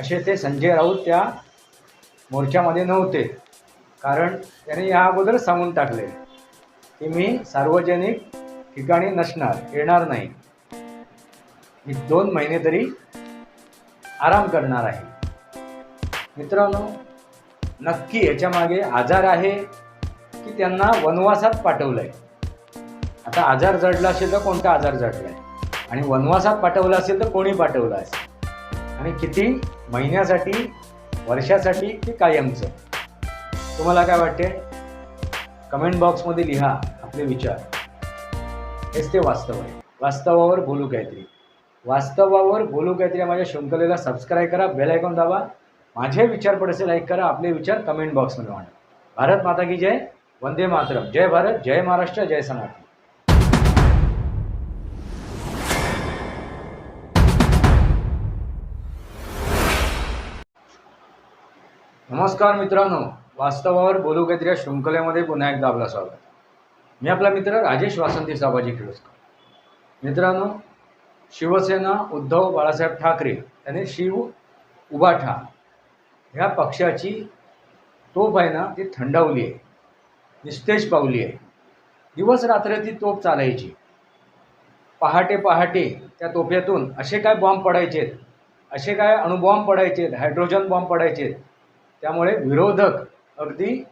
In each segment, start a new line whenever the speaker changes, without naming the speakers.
असे ते संजय राऊत त्या मोर्चामध्ये नव्हते. कारण त्याने या अगोदरच सांगून टाकले की मी सार्वजनिक ठिकाणी नसणार येणार नाही. मी दोन महिने तरी आराम करणार आहे. मित्रांनो नक्की याच्या मागे आजार आहे की त्यांना वनवासात पाठवलं आहे आता आजार जडला असेल तर कोणता आजार जडला आहे आणि वनवासात पाठवला असेल तर कोणी पाठवलं असेल? आणि किती महिन्यासाठी वर्षासाठी की कायमचं? तुम्हाला काय वाटते? कमेंट बॉक्समध्ये लिहा आपले विचार. हेच ते वास्तव आहे. वास्तवावर बोलू काहीतरी. वास्तवावर बोलू काहीतरी माझ्या शृंखलेला सबस्क्राईब करा बेल आयकॉन दाबा. माझे विचार पडसे लाईक करा आपले विचार कमेंट बॉक्समध्ये मांडा. भारत माता की जय वंदे मातरम. जय भारत जय महाराष्ट्र जय सनातन. नमस्कार मित्रांनो वास्तवावर बोलू काहीतरी या शृंखलेमध्ये पुन्हा एकदा आपला स्वागत. मी आपला मित्र राजेश वासंती साबाजी किळसकर मित्रांनो शिवसेना उद्धव बाळासाहेब ठाकरे यांनी शिव उबाठा ह्या पक्षाची तोफ आहे ना ती थंडावली आहे. निस्तेज पावली आहे. दिवस रात्र ती तोफ चालायची. पहाटे पहाटे त्या तोफ्यातून असे काय बॉम्ब पडायचेत? असे काय अणुबॉम्ब पडायचेत? Hydrogen bomb पडायचेत? त्यामुळे विरोधक अगदी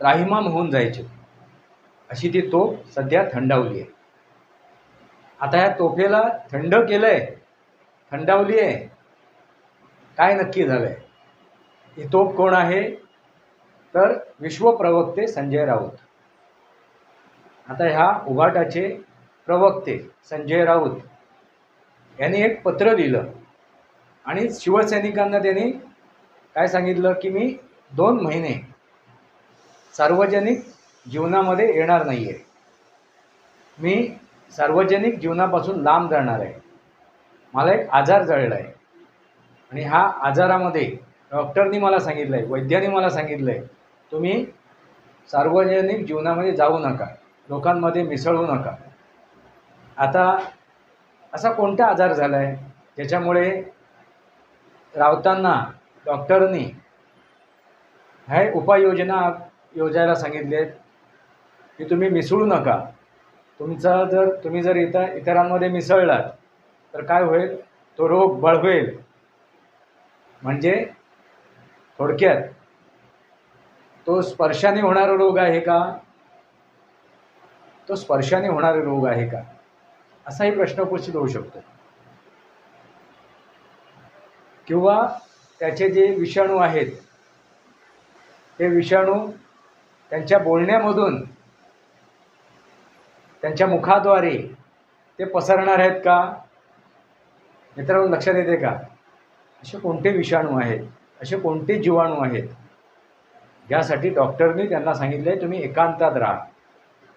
राहिमाम होऊन जायचे. अशी ती तोफ सध्या थंडावली आहे. आता ह्या तोफेला थंड केलंय थंडावली आहे. काय नक्की झालंय? ही तोफ कोण आहे? तर विश्वप्रवक्ते संजय राऊत. आता ह्या उभाटाचे प्रवक्ते संजय राऊत यांनी एक पत्र लिहिलं आणि शिवसैनिकांना त्यांनी काय सांगितलं की मी दोन महिने सार्वजनिक जीवनामध्ये येणार नाही आहे मी सार्वजनिक जीवनापासून लांब जाणार आहे. मला एक आजार जळला आहे आणि हा आजारामध्ये डॉक्टरनी मला सांगितलं आहे वैद्याने मला सांगितलं आहे तुम्ही सार्वजनिक जीवनामध्ये जाऊ नका. लोकांमध्ये मिसळू नका. आता असा कोणता आजार झाला आहे ज्याच्यामुळे रावतांना डॉक्टरनी हे उपाययोजना योजायला सांगितले आहेत की तुम्ही मिसळू नका. तुमचा जर तुम्ही जर इतर इतरांमध्ये मिसळलात तर काय होईल? तो रोग बळवेल. म्हणजे थोडक्यात तो स्पर्शाने होणारा रोग आहे का? तो स्पर्शाने होणारा रोग आहे का? असाही प्रश्न उपस्थित होऊ शकतो. किंवा त्याचे जे विषाणू आहेत ते विषाणू त्यांच्या बोलण्यामधून त्यांच्या मुखाद्वारे ते पसरणार आहेत का? मित्रांनो लक्षात येते का? असे कोणते विषाणू आहेत? असे कोणते जीवाणू आहेत? यासाठी डॉक्टरनी त्यांना सांगितलं आहे तुम्ही एकांतात राहा.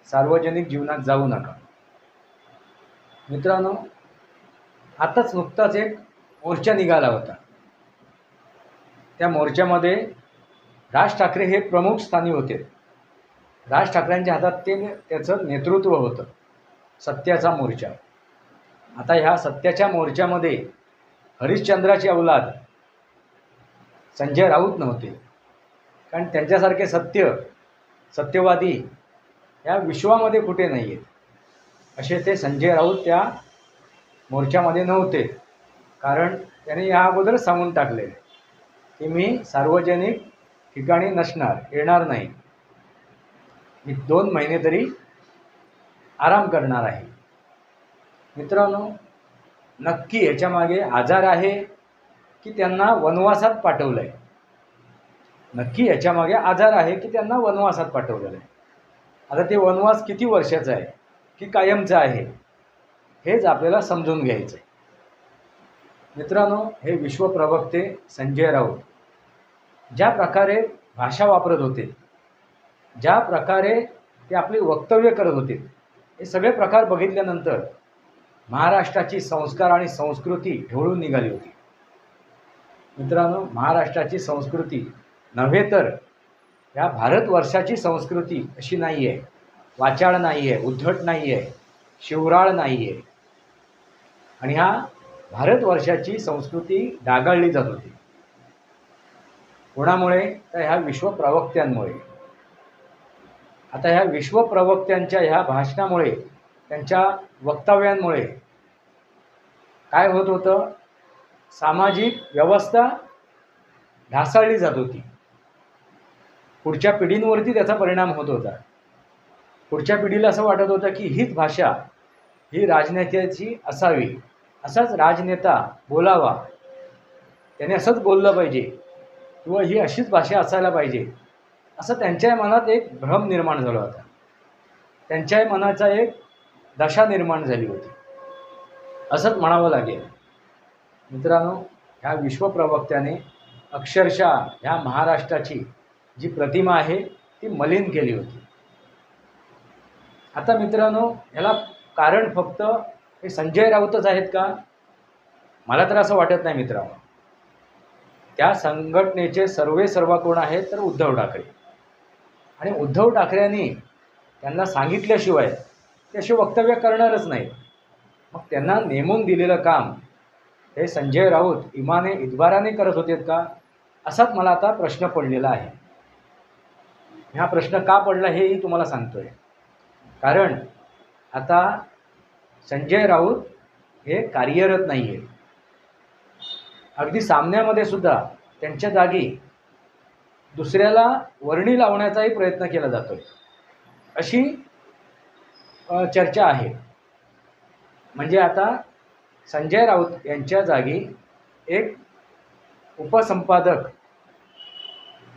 सार्वजनिक जीवनात जाऊ नका. मित्रांनो आताच नुकताच एक मोर्चा निघाला होता. त्या मोर्चामध्ये राज ठाकरे हे प्रमुख स्थानी होते. राज ठाकरेंच्या हातात ते त्याचं नेतृत्व होतं सत्याचा मोर्चा. आता ह्या सत्याच्या मोर्चामध्ये हरिश्चंद्राची अवलाद संजय राऊत नव्हते. कारण त्यांच्यासारखे सत्य सत्यवादी या विश्वामध्ये कुठे नाही आहेत असे ते संजय राऊत त्या मोर्चामध्ये नव्हते. कारण त्याने या अगोदरच सांगून टाकले की मी सार्वजनिक ठिकाणी नसणार येणार नाही. मी दोन महिने तरी आराम करणार आहे. मित्रांनो नक्की ह्याच्यामागे आजार आहे की त्यांना वनवासात पाठवलं आहे नक्की याच्यामागे आजार आहे की त्यांना वनवासात पाठवलेलं आहे. आता ते वनवास किती वर्षाचा आहे की कायमचा आहे हेच आपल्याला समजून घ्यायचं आहे मित्रांनो हे विश्वप्रवक्ते संजय राऊत. ज्या प्रकारे भाषा वापरत होते ज्या प्रकारे ते आपले वक्तव्य करत होते हे सगळे प्रकार बघितल्यानंतर महाराष्ट्राची संस्कार आणि संस्कृती ढवळून निघाली होती. मित्रांनो महाराष्ट्राची संस्कृती नव्हे तर या भारतवर्षाची संस्कृती अशी नाही आहे वाचाळ नाही आहे उद्धट नाही आहे शिवराळ नाही आहे आणि ह्या भारतवर्षाची संस्कृती डागाळली जात होती. कोणामुळे? तर ह्या विश्वप्रवक्त्यांमुळे. आता ह्या विश्वप्रवक्त्यांच्या ह्या भाषणामुळे त्यांच्या वक्तव्यांमुळे काय होत होतं? सामाजिक व्यवस्था ढासळली जात होती. पुढच्या पिढींवरती त्याचा परिणाम होत होता. पुढच्या पिढीला असं वाटत होतं की हीच भाषा ही राजनेत्याची असावी. असाच राजनेता बोलावा. त्याने असंच बोललं पाहिजे. किंवा ही अशीच भाषा असायला पाहिजे. असं त्यांच्याही मनात एक भ्रम निर्माण झाला होता. त्यांच्याही मनाचा एक दशा निर्माण झाली होती. असंच म्हणावं लागेल. मित्रांनो ह्या विश्वप्रवक्त्याने अक्षरशः ह्या महाराष्ट्राची जी प्रतिमा आहे ती मलिन केली होती. आता मित्रांनो ह्याला कारण फक्त हे संजय राऊतच आहेत का? मला तर असं वाटत नाही मित्रांनो. त्या संघटनेचे सर्वे सर्व कोण आहेत तर उद्धव ठाकरे. आणि उद्धव ठाकरेंनी त्यांना सांगितल्याशिवाय ते असे वक्तव्य करणारच नाही. मग त्यांना नेमून दिलेलं काम हे संजय राऊत इमाने इतबाराने करत होते का? असाच मला आता प्रश्न पडलेला आहे. हा प्रश्न का पडला हेही तुम्हाला सांगतो आहे कारण आता संजय राऊत हे कार्यरत नाही आहेत अगदी सामन्यामध्ये सुद्धा त्यांच्या जागी दुसऱ्याला वर्णी लावण्याचाही प्रयत्न केला जातो अशी चर्चा आहे. म्हणजे आता संजय राऊत यांच्या जागी एक उपसंपादक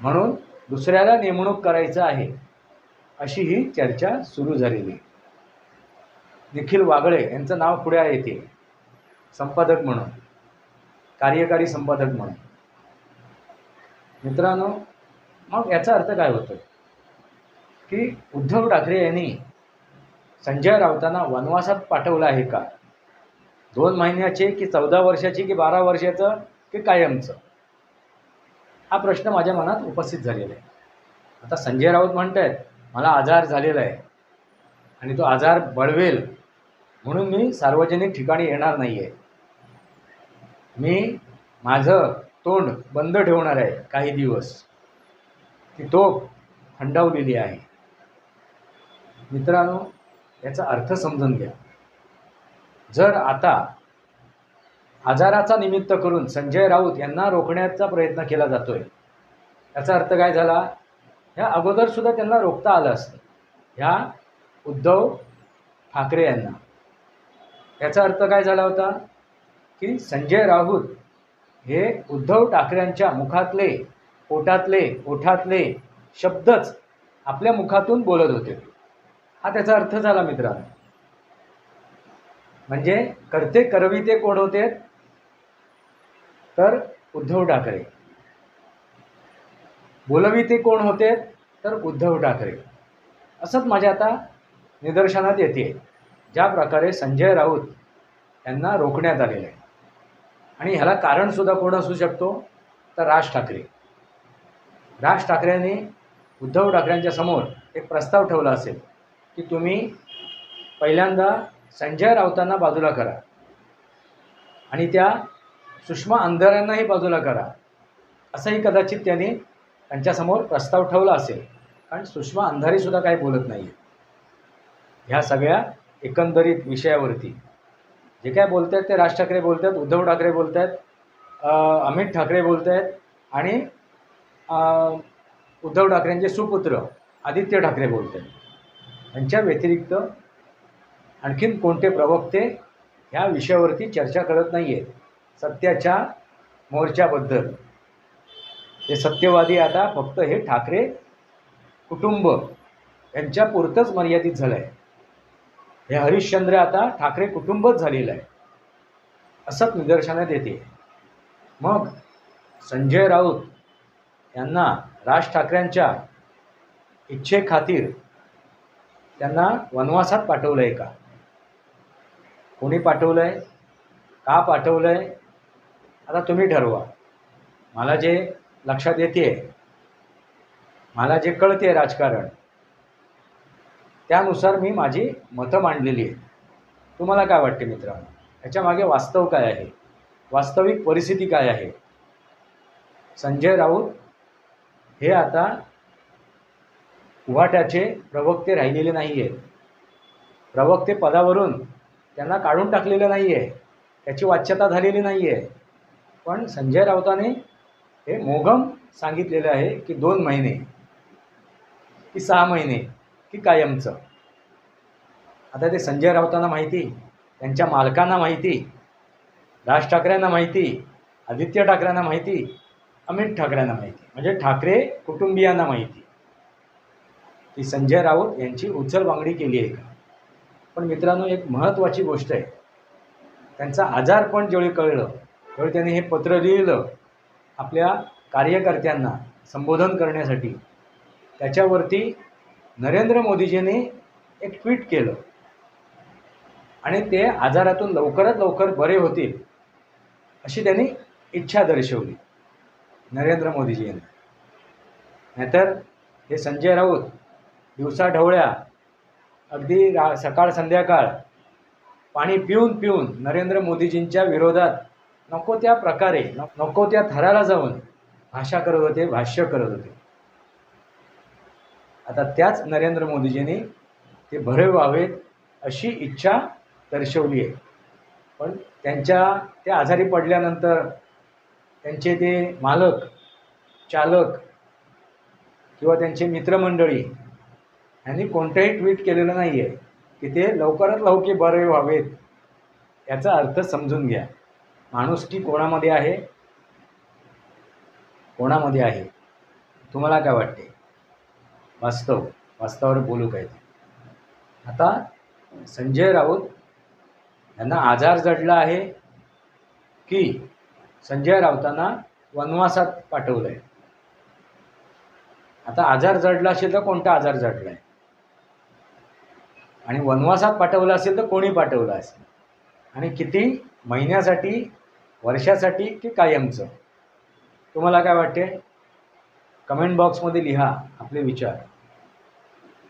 म्हणून दुसऱ्याला नेमणूक करायचं आहे अशी ही चर्चा सुरू झालेली निखिल वागळे यांचं नाव पुढे येते संपादक म्हणून. कार्यकारी संपादक म्हणून. मित्रांनो मग याचा अर्थ काय होतो की उद्धव ठाकरे यांनी संजय राऊतांना वनवासात पाठवलं आहे का? दोन महिन्याचे की चौदा वर्षाची की बारा वर्षाचं की कायमचं? हा प्रश्न माझ्या मनात उपस्थित झालेला आहे. आता संजय राऊत म्हणत आहेत मला आजार झालेला आहे आणि तो आजार बळवेल म्हणून मी सार्वजनिक ठिकाणी येणार नाही आहे मी माझं तोंड बंद ठेवणार आहे काही दिवस. ती तोफ थंडावलेली आहे. मित्रांनो याचा अर्थ समजून घ्या. जर आता आजाराचा निमित्त करून संजय राऊत यांना रोखण्याचा प्रयत्न केला जातोय याचा अर्थ काय झाला? ह्या अगोदरसुद्धा त्यांना रोखता आलं असतं. ह्या उद्धव ठाकरे यांना. याचा अर्थ काय झाला होता? की संजय राऊत हे उद्धव ठाकरेंच्या मुखातले पोटातले ओठातले शब्दच आपल्या मुखातून बोलत होते. हा त्याचा अर्थ झाला मित्रांनो. म्हणजे करते करविते कोण होते? तर उद्धव ठाकरे. बोलविते कोण होते? तर उद्धव ठाकरे. असंच माझ्या आता निदर्शनात येते. ज्या प्रकारे संजय राऊत यांना रोखण्यात आलेलं आहे. आणि ह्याला कारणसुद्धा कोण असू शकतो? तर राज ठाकरे. राज ठाकरेंनी उद्धव ठाकरेंच्या समोर एक प्रस्ताव ठेवला असेल की तुम्ही पहिल्यांदा संजय राऊतांना बाजूला करा. आणि त्या सुषमा अंधारांनाही बाजूला करा. असंही कदाचित त्यांनी त्यांच्यासमोर प्रस्ताव ठेवला असेल. कारण सुषमा अंधारीसुद्धा काही बोलत नाही आहे ह्या सगळ्या एकंदरीत विषयावरती. जे काय बोलत आहेत ते राज ठाकरे बोलत आहेत उद्धव ठाकरे बोलत आहेत अमित ठाकरे बोलत आहेत आणि उद्धव ठाकरेंचे सुपुत्र आदित्य ठाकरे बोलत आहेत यांच्या व्यतिरिक्त आणखीन कोणते प्रवक्ते ह्या विषयावरती चर्चा करत नाही आहेत सत्याच्या मोर्चाबद्दल. हे सत्यवादी आता फक्त हे ठाकरे कुटुंब यांच्यापुरतंच मर्यादित झालं आहे हे हरिश्चंद्र आता ठाकरे कुटुंबच झालेलं आहे. असंच निदर्शनात येते. मग संजय राऊत यांना राज ठाकरेंच्या इच्छेखातीर त्यांना वनवासात पाठवलं आहे का? कोणी पाठवलं आहे का पाठवलं आहे आता तुम्ही ठरवा. मला जे लक्षात येते मला जे कळते राजकारण त्यानुसार मी माझी मतं मांडलेली आहेत. तुम्हाला काय वाटते मित्रांनो? ह्याच्यामागे वास्तव काय आहे? वास्तविक परिस्थिती काय आहे? संजय राऊत हे आता उभाट्याचे प्रवक्ते राहिलेले नाही आहेत प्रवक्ते पदावरून त्यांना काढून टाकलेलं नाही आहे त्याची वाच्यता झालेली नाही आहे पण संजय राऊताने हे मोघम सांगितलेलं आहे की दोन महिने की सहा महिने की कायमचं. आता ते संजय राऊतांना माहिती त्यांच्या मालकांना माहिती राज ठाकरेंना माहिती आदित्य ठाकरेंना माहिती अमित ठाकरेंना माहिती. म्हणजे ठाकरे कुटुंबियांना माहिती. की संजय राऊत यांची उचलबांगडी केली आहे. का पण मित्रांनो एक महत्त्वाची गोष्ट आहे. त्यांचा आजार पण ज्यावेळी कळलं त्यावेळी त्यांनी हे पत्र लिहिलं आपल्या कार्यकर्त्यांना संबोधन करण्यासाठी त्याच्यावरती नरेंद्र मोदीजींनी एक ट्विट केलं. आणि ते आजारातून लवकरात लवकर बरे होतील अशी त्यांनी इच्छा दर्शवली. नरेंद्र मोदीजी यांनी नाहीतर हे संजय राऊत दिवसा ढवळ्या अगदी रा सकाळ संध्याकाळ पाणी पिऊन पिऊन नरेंद्र मोदीजींच्या विरोधात नको त्या प्रकारे न- नको त्या थराला जाऊन भाषा करत होते भाष्य करत होते. आता त्याच नरेंद्र मोदीजींनी ते भरे व्हावेत अशी इच्छा दर्शवली आहे. पण त्यांच्या ते आजारी पडल्यानंतर त्यांचे ते मालक चालक किंवा त्यांचे मित्रमंडळी यांनी कोणतंही ट्विट केलेलं नाही आहे की ते लवकरात लवकर बरे व्हावेत याचा अर्थ समजून घ्या. माणुसकी कोणामध्ये आहे? कोणामध्ये आहे? तुम्हाला काय वाटते? वास्तव वास्तवावर बोलू काय ते? आता संजय राऊत यांना आजार जडला आहे की संजय राऊतांना वनवासात पाठवलं आहे आता आजार जडला असेल तर कोणता आजार जडला आहे? आणि वनवासात पाठवलं असेल तर कोणी पाठवलं असेल? आणि किती? महिन्यासाठी वर्षासाठी की कायमचं? तुम्हाला काय वाटते? कमेंट बॉक्समध्ये लिहा आपले विचार.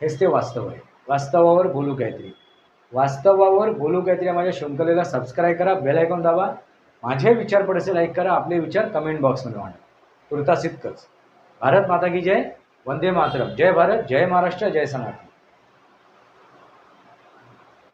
हेच ते वास्तव आहे. वास्तवावर बोलू काहीतरी. वास्तवावर बोलू काहीतरी माझ्या शृंखलेला सबस्क्राईब करा बेल आयकॉन दाबा. माझे विचार पडसे लाईक करा आपले विचार कमेंट बॉक्समध्ये मांडा. तुर्तास इतकंच भारत माता की जय. वंदे मातरम. जय भारत जय महाराष्ट्र जय सनातन.